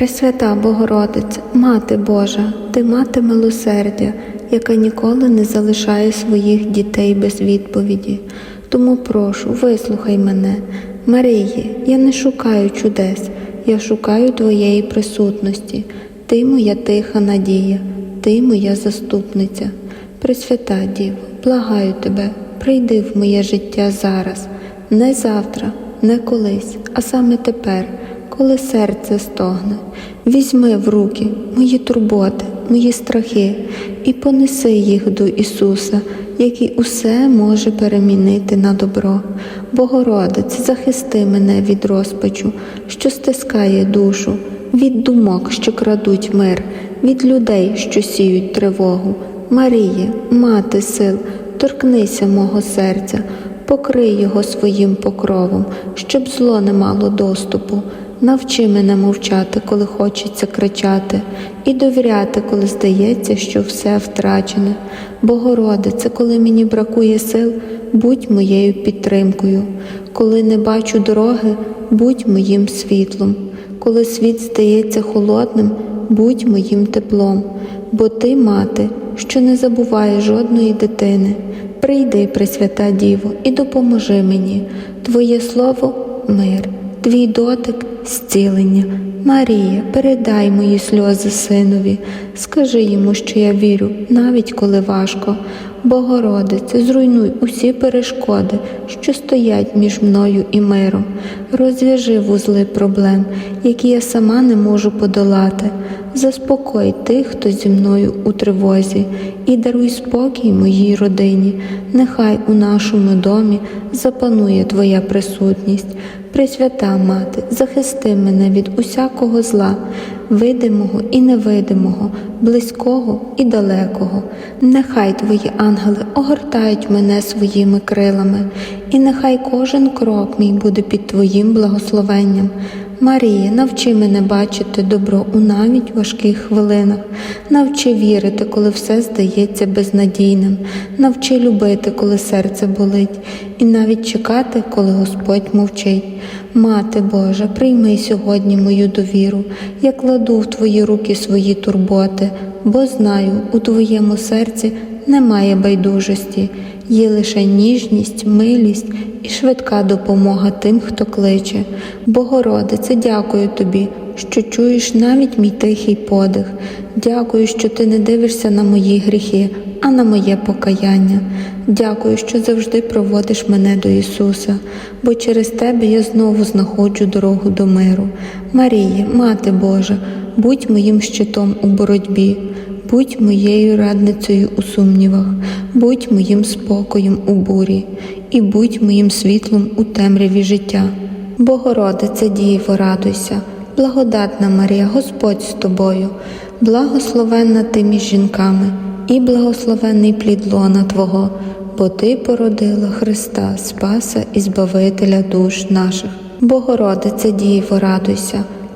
Пресвята Богородице, Мати Божа, ти мати милосердя, яка ніколи не залишає своїх дітей без відповіді. Тому прошу, вислухай мене, Марії, я не шукаю чудес, я шукаю Твоєї присутності. Ти моя тиха надія, ти моя заступниця. Пресвята Діво, благаю тебе, прийди в моє життя зараз, не завтра, не колись, а саме тепер, коли серце стогне. Візьми в руки мої турботи, мої страхи і понеси їх до Ісуса, який усе може перемінити на добро. Богородець, захисти мене від розпачу, що стискає душу, від думок, що крадуть мир, від людей, що сіють тривогу. Маріє, мати сил, торкнися мого серця, покрий його своїм покровом, щоб зло не мало доступу. Навчи мене мовчати, коли хочеться кричати, і довіряти, коли здається, що все втрачене. Богородице, коли мені бракує сил, будь моєю підтримкою. Коли не бачу дороги, будь моїм світлом. Коли світ здається холодним, будь моїм теплом. Бо ти, мати, що не забуває жодної дитини. Прийди, Пресвята Діво, і допоможи мені. Твоє слово мир, твій дотик зцілення. Марія, передай мої сльози синові, скажи йому, що я вірю, навіть коли важко. Богородице, зруйнуй усі перешкоди, що стоять між мною і миром. Розв'яжи вузли проблем, які я сама не можу подолати. Заспокой тих, хто зі мною у тривозі, і даруй спокій моїй родині. Нехай у нашому домі запанує Твоя присутність. Пресвята Мати, захисти мене від усякого зла, видимого і невидимого, близького і далекого. Нехай Твої ангели огортають мене своїми крилами, і нехай кожен крок мій буде під Твоїм благословенням. Марія, навчи мене бачити добро у навіть важких хвилинах, навчи вірити, коли все здається безнадійним, навчи любити, коли серце болить, і навіть чекати, коли Господь мовчить. Мати Божа, прийми сьогодні мою довіру, я кладу в Твої руки свої турботи, бо знаю, у Твоєму серці немає байдужості, є лише ніжність, милість і швидка допомога тим, хто кличе. Богородице, дякую тобі, що чуєш навіть мій тихий подих. Дякую, що ти не дивишся на мої гріхи, а на моє покаяння. Дякую, що завжди проводиш мене до Ісуса, бо через тебе я знову знаходжу дорогу до миру. Марія, Мати Божа, будь моїм щитом у боротьбі. Будь моєю радницею у сумнівах, будь моїм спокоєм у бурі, і будь моїм світлом у темряві життя. Богородице Діво, радуйся, благодатна Марія, Господь з тобою, благословенна ти між жінками, і благословенний плід лона Твого, бо Ти породила Христа, Спаса і Збавителя душ наших. Богородице Діво, радуйся,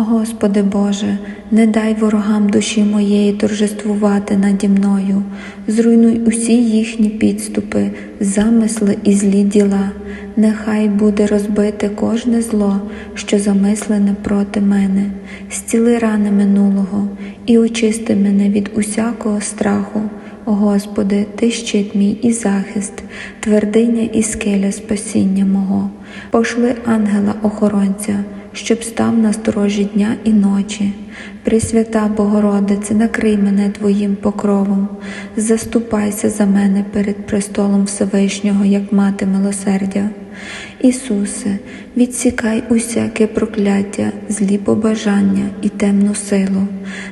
Господи Боже, не дай ворогам душі моєї торжествувати наді мною, зруйнуй усі їхні підступи, замисли і злі діла. Нехай буде розбите кожне зло, що замислене проти мене, зціли рани минулого і очисти мене від усякого страху. Господи, Ти щит мій і захист, твердиня і скеля спасіння мого, пошли ангела-охоронця, щоб став на сторожі дня і ночі. Пресвята Богородице, накрий мене Твоїм покровом, заступайся за мене перед престолом Всевишнього, як мати милосердя. Ісусе, відсікай усяке прокляття, злі побажання і темну силу,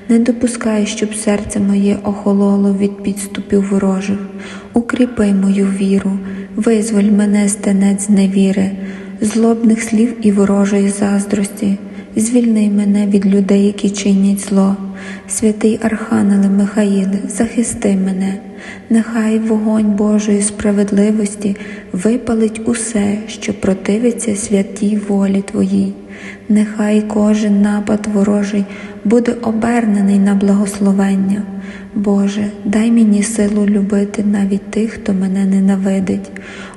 не допускай, щоб серце моє охололо від підступів ворожих, укріпи мою віру, визволь мене з тенець невіри, злобних слів і ворожої заздрості. звільни мене від людей, які чинять зло. Святий Архангеле Михаїле, захисти мене, нехай вогонь Божої справедливості випалить усе, що противиться святій волі Твоїй. Нехай кожен напад ворожий буде обернений на благословення. Боже, дай мені силу любити навіть тих, хто мене ненавидить.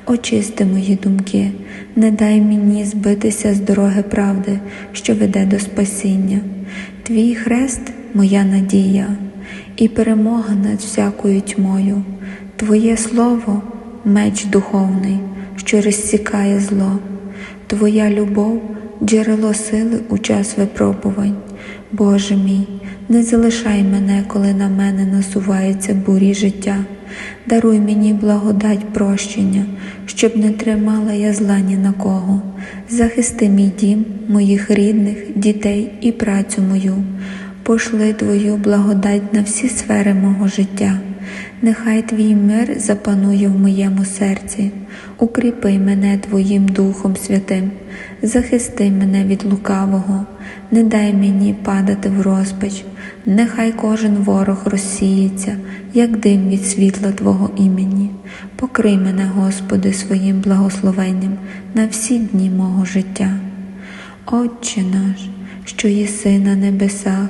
Очисти мої думки, не дай мені збитися з дороги правди, що веде до спасіння. Твій хрест моя надія і перемога над всякою тьмою. Твоє слово меч духовний, що розсікає зло. Твоя любов джерело сили у час випробувань. Боже мій, не залишай мене, коли на мене насуваються бурі життя. Даруй мені благодать прощення, щоб не тримала я зла ні на кого. Захисти мій дім, моїх рідних, дітей і працю мою. Пошли Твою благодать на всі сфери мого життя. Нехай Твій мир запанує в моєму серці, укріпи мене Твоїм Духом Святим, захисти мене від лукавого, не дай мені падати в розпач, нехай кожен ворог розсіється, як дим від світла Твого імені. Покрий мене, Господи, своїм благословенням на всі дні мого життя. Отче наш, що єси на небесах,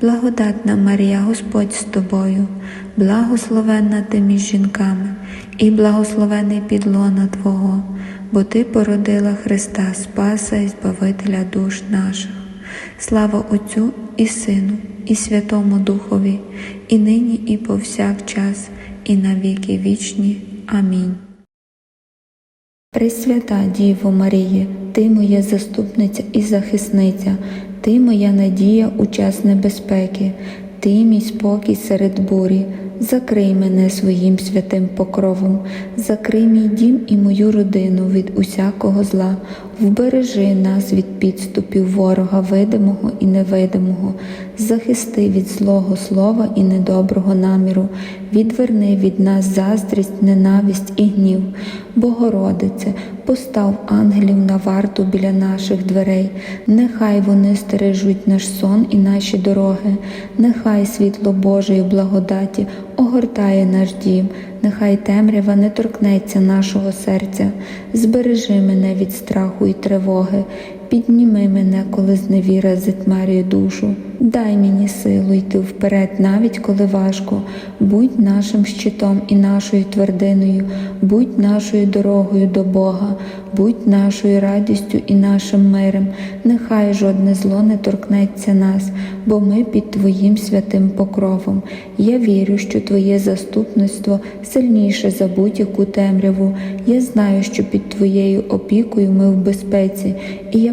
благодатна Марія, Господь з тобою, благословенна ти між жінками, і благословений підлона Твого, бо Ти породила Христа, Спаса і Збавителя душ наших. Слава Отцю і Сину, і Святому Духові, і нині, і повсякчас, і на віки вічні. Амінь. Пресвята Діво Маріє, Ти моя заступниця і захисниця, Ти моя надія у час небезпеки, Ти мій спокій серед бурі. Закрий мене своїм святим покровом, закрий мій дім і мою родину від усякого зла, вбережи нас від підступів ворога видимого і невидимого, захисти від злого слова і недоброго наміру, відверни від нас заздрість, ненависть і гнів. Богородице, постав ангелів на варту біля наших дверей, нехай вони стережуть наш сон і наші дороги, нехай світло Божої благодаті огортає наш дім, нехай темрява не торкнеться нашого серця, збережи мене від страху і тривоги, підніми мене, коли зневіра затьмарює душу. Дай мені силу йти вперед, навіть коли важко. Будь нашим щитом і нашою твердиною, будь нашою дорогою до Бога, будь нашою радістю і нашим миром. Нехай жодне зло не торкнеться нас, бо ми під Твоїм святим покровом. Я вірю, що Твоє заступництво сильніше за будь-яку темряву. Я знаю, що під Твоєю опікою ми в безпеці, і я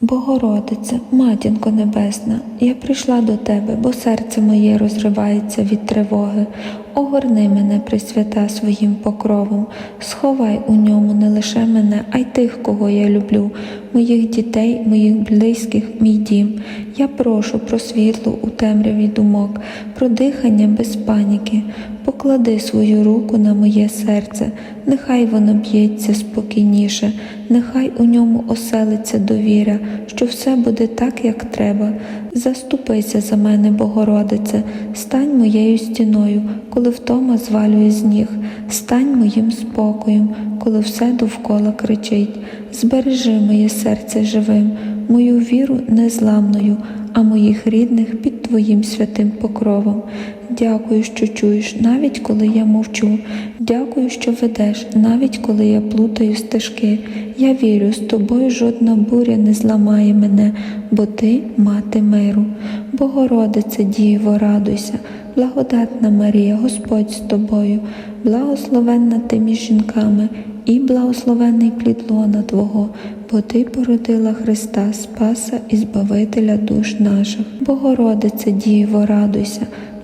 Богородице, матінко небесна, я прийшла до тебе, бо серце моє розривається від тривоги. Огорни мене, Пресвята, своїм покровом, сховай у ньому не лише мене, а й тих, кого я люблю, моїх дітей, моїх близьких, мій дім. Я прошу про світло у темряві думок, про дихання без паніки. Поклади свою руку на моє серце, нехай воно б'ється спокійніше, нехай у ньому оселиться довіря, що все буде так, як треба. Заступися за мене, Богородице, стань моєю стіною, коли втома звалює з ніг, стань моїм спокоєм, коли все довкола кричить. Збережи моє серце живим, мою віру незламною, а моїх рідних під Твоїм святим покровом. Дякую, що чуєш, навіть коли я мовчу. Дякую, що ведеш, навіть коли я плутаю стежки. Я вірю, з тобою жодна буря не зламає мене, бо ти мати миру. Богородице, Діво, радуйся, благодатна Марія, Господь з тобою, благословенна ти між жінками, і благословений плід лона Твого, бо Ти породила Христа, Спаса і Збавителя душ наших. Богородице, Діво, радуйся,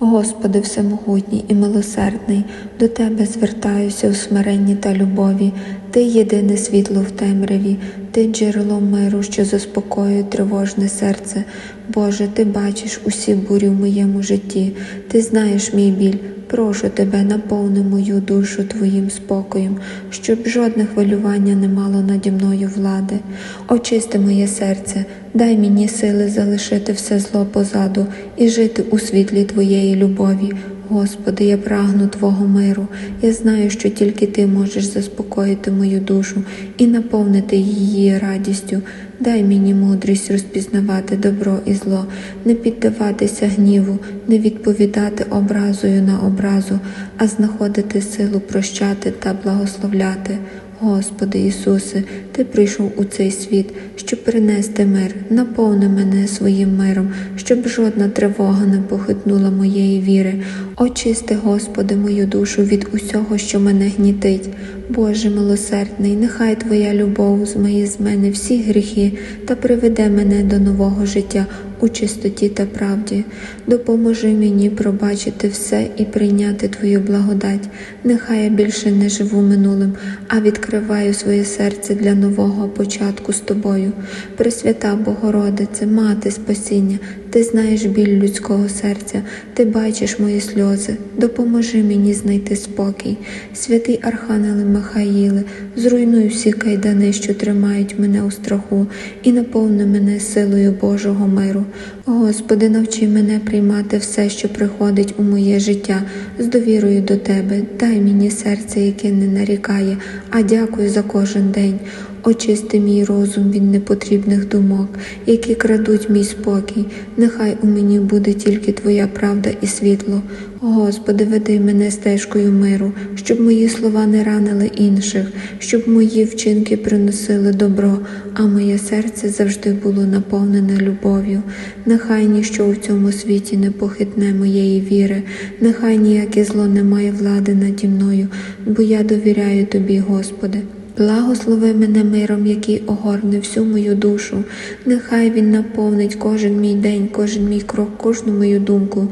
Господи Всемогутній і милосердний, до Тебе звертаюся у смиренні та любові. Ти єдине світло в темряві, Ти джерело миру, що заспокоює тривожне серце. Боже, Ти бачиш усі бурі в моєму житті, Ти знаєш мій біль. Прошу тебе, наповни мою душу Твоїм спокоєм, щоб жодне хвилювання не мало наді мною влади. Очисти моє серце, дай мені сили залишити все зло позаду і жити у світлі Твоєї любові. Господи, я прагну Твого миру. Я знаю, що тільки Ти можеш заспокоїти мою душу і наповнити її радістю. Дай мені мудрість розпізнавати добро і зло, не піддаватися гніву, не відповідати образою на образу, а знаходити силу прощати та благословляти. Господи Ісусе, Ти прийшов у цей світ, щоб принести мир, наповни мене своїм миром, щоб жодна тривога не похитнула моєї віри. Очисти, Господи, мою душу від усього, що мене гнітить. Боже милосердний, нехай Твоя любов змиє з мене всі гріхи та приведе мене до нового життя у чистоті та правді. Допоможи мені пробачити все і прийняти Твою благодать. Нехай я більше не живу минулим, а відкриваю своє серце для нового початку з Тобою. Пресвята Богородице, Мати спасіння, Ти знаєш біль людського серця, Ти бачиш мої сльози. Допоможи мені знайти спокій. Святий Архангеле Михаїле, зруйнуй всі кайдани, що тримають мене у страху, і наповни мене силою Божого миру. Господи, навчи мене приймати все, що приходить у моє життя, з довірою до Тебе. Дай мені серце, яке не нарікає, а дякую за кожен день. Очисти мій розум від непотрібних думок, які крадуть мій спокій. Нехай у мені буде тільки Твоя правда і світло. Господи, веди мене стежкою миру, щоб мої слова не ранили інших, щоб мої вчинки приносили добро, а моє серце завжди було наповнене любов'ю. Нехай ніщо в цьому світі не похитне моєї віри, нехай ніяке зло не має влади наді мною, бо я довіряю Тобі, Господи. Благослови мене миром, який огорне всю мою душу. Нехай він наповнить кожен мій день, кожен мій крок, кожну мою думку.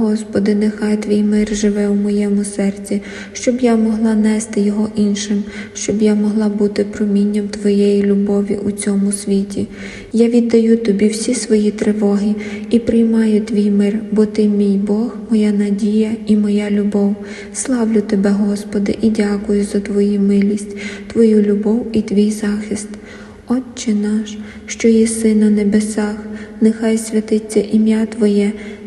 Господи, нехай твій мир живе у моєму серці, щоб я могла нести його іншим, щоб я могла бути промінням Твоєї любові у цьому світі. Я віддаю тобі всі свої тривоги і приймаю твій мир, бо ти мій Бог, моя надія і моя любов. Славлю тебе, Господи, і дякую за Твою милість, Твою любов і Твій захист. Отче наш, що єси на небесах, нехай святиться ім'я Твоє,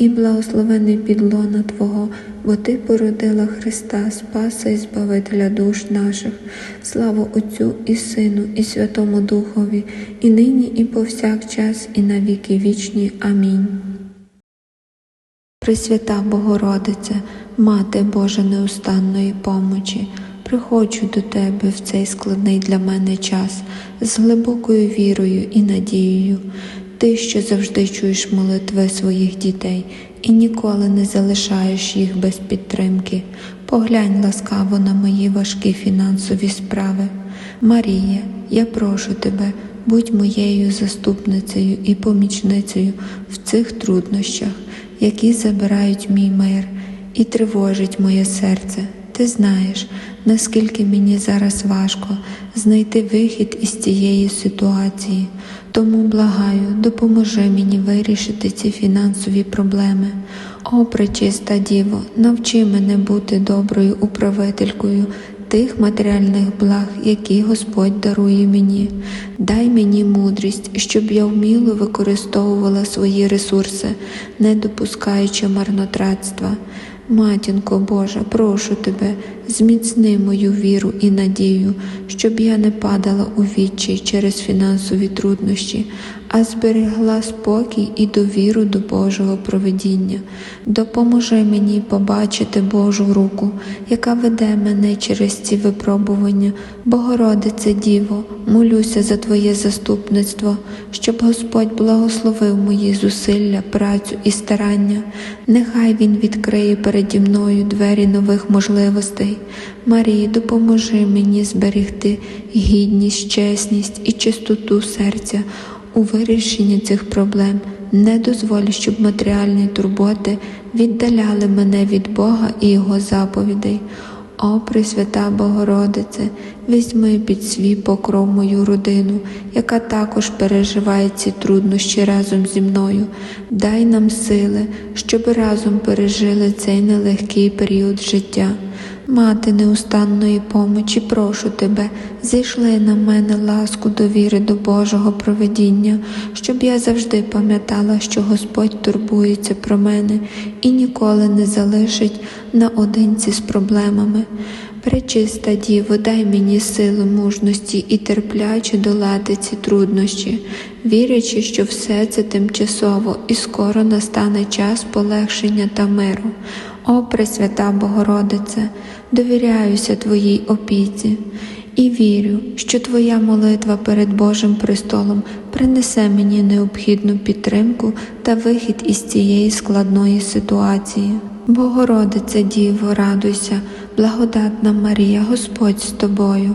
і благословений підлона Твого, бо Ти породила Христа, Спаса і Збавителя душ наших. Слава Отцю і Сину, і Святому Духові, і нині, і повсякчас, і на віки вічні. Амінь. Пресвята Богородице, Мати Божа неустанної помочі, приходжу до Тебе в цей складний для мене час з глибокою вірою і надією. Ти, що завжди чуєш молитви своїх дітей і ніколи не залишаєш їх без підтримки. Поглянь ласкаво на мої важкі фінансові справи. Марія, я прошу тебе, будь моєю заступницею і помічницею в цих труднощах, які забирають мій мир і тривожить моє серце. Ти знаєш, наскільки мені зараз важко знайти вихід із цієї ситуації. Тому благаю, допоможи мені вирішити ці фінансові проблеми. О, пречиста Діво, навчи мене бути доброю управителькою тих матеріальних благ, які Господь дарує мені. Дай мені мудрість, щоб я вміло використовувала свої ресурси, не допускаючи марнотратства. Матінко Божа, прошу тебе, зміцни мою віру і надію, щоб я не падала у відчай через фінансові труднощі, а зберегла спокій і довіру до Божого проведіння. Допоможи мені побачити Божу руку, яка веде мене через ці випробування. Богородице Діво, молюся за Твоє заступництво, щоб Господь благословив мої зусилля, працю і старання. Нехай Він відкриє переді мною двері нових можливостей. Марії, допоможи мені зберегти гідність, чесність і чистоту серця у вирішенні цих проблем. Не дозволь, щоб матеріальні турботи віддаляли мене від Бога і Його заповідей. О, Пресвята Богородице, візьми під свій покров мою родину, яка також переживає ці труднощі разом зі мною. Дай нам сили, щоб разом пережили цей нелегкий період життя. Мати неустанної помочі, прошу тебе, зійшли на мене ласку довіри до Божого проведіння, щоб я завжди пам'ятала, що Господь турбується про мене і ніколи не залишить наодинці з проблемами. Пречиста Діво, дай мені сили мужності і терпляче долати ці труднощі, вірячи, що все це тимчасово і скоро настане час полегшення та миру. О, Пресвята Богородице, довіряюся Твоїй опіці і вірю, що Твоя молитва перед Божим престолом принесе мені необхідну підтримку та вихід із цієї складної ситуації. Богородице Діво, радуйся, благодатна Марія, Господь з тобою,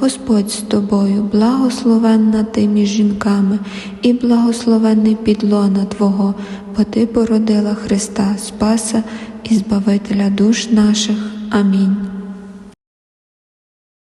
Господь з тобою, благословенна ти між жінками і благословений підлона Твого, бо Ти породила Христа Спаса і Збавителя душ наших. Амінь.